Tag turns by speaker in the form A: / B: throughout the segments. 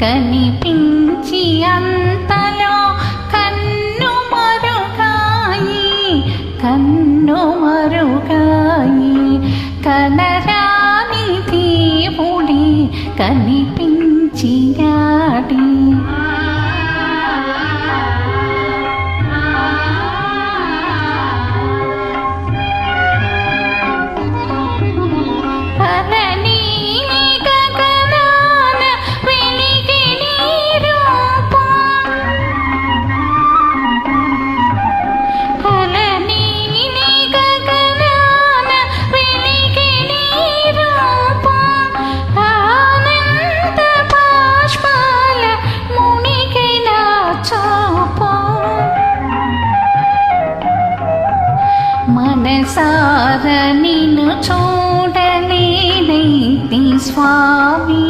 A: కనిపించి అంతలో కన్ను మరుగాయి కన్ను మరుగాయి. కనరాని దేవుడి కనిపించి సారని నిన్ను స్వామి.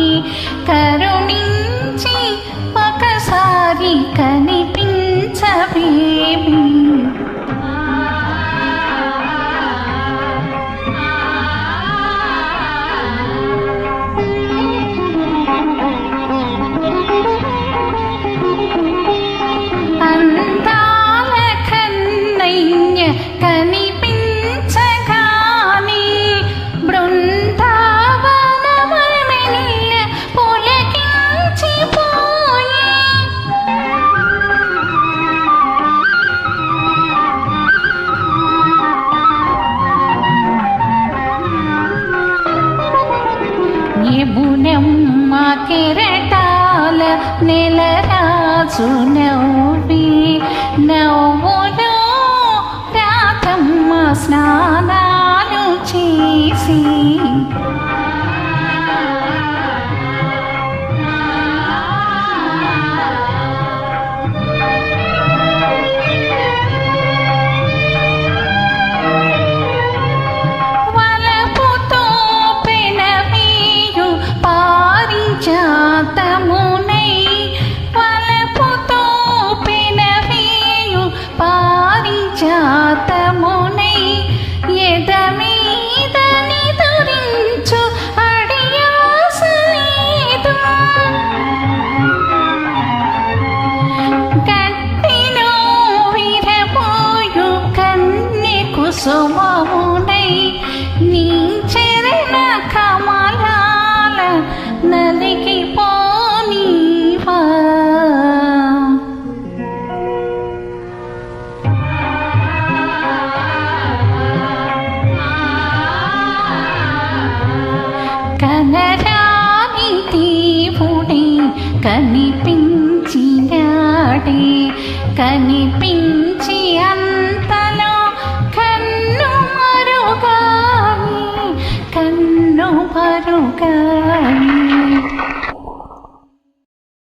A: యమునమ్మ కెరటాల నెలరాజు కనరాని దేవుడే కనిపించినాడే కనిపించి అంతలో కన్ను మరుగాని కన్ను మరుగాని.